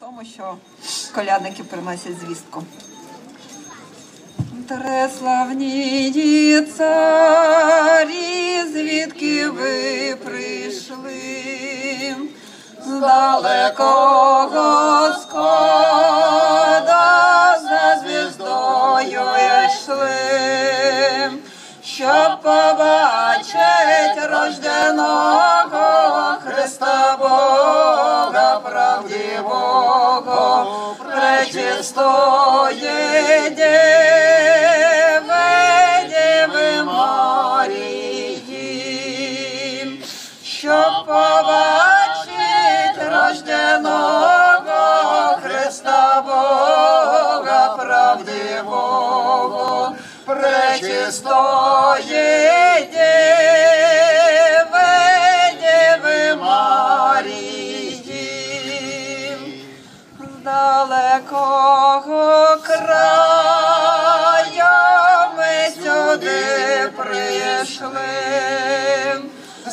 тому, що колядники приносять звістку. Треславні царі, звідки ви прийшли? З пречистої Діви, Діви Марії, щоб побачить рожденого Христа Бога правдивого, пречистої Діви,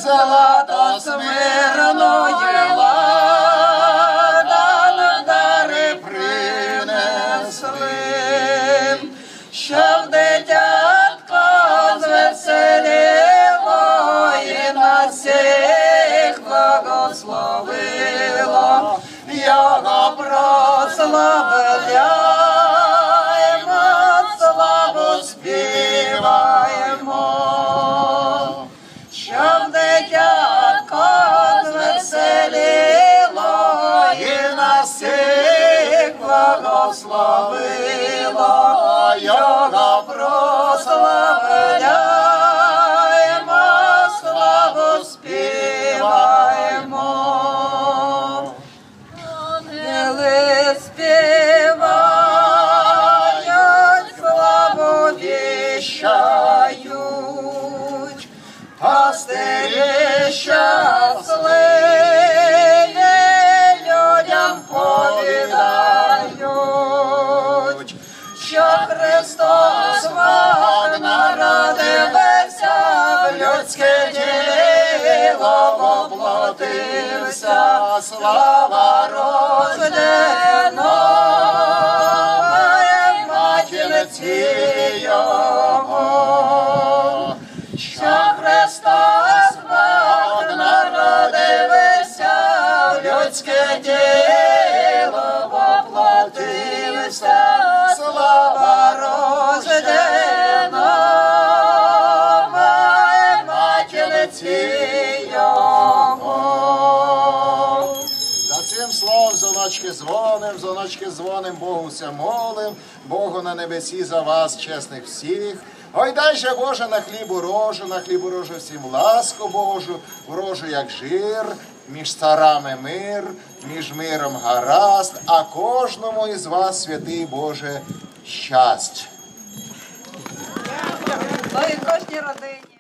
золото смирної ладан дари принесли, щоб дитятко звеселило і благословило. Його прославляємо, славу співаємо, його прославляємо, славу співаємо. Ангели воплотився, слава рождена, матінці словом зоночки дзвоним, зоночки дзвоним, Богу все молим, Богу на небесі за вас, чесних всіх. Ой, дай же Боже на хлібу рожу, на хлібу рожу всім ласку Божу, рожу як жир, між царами мир, між миром гаразд, а кожному із вас, святий Боже, щастя. Ну кожній родині.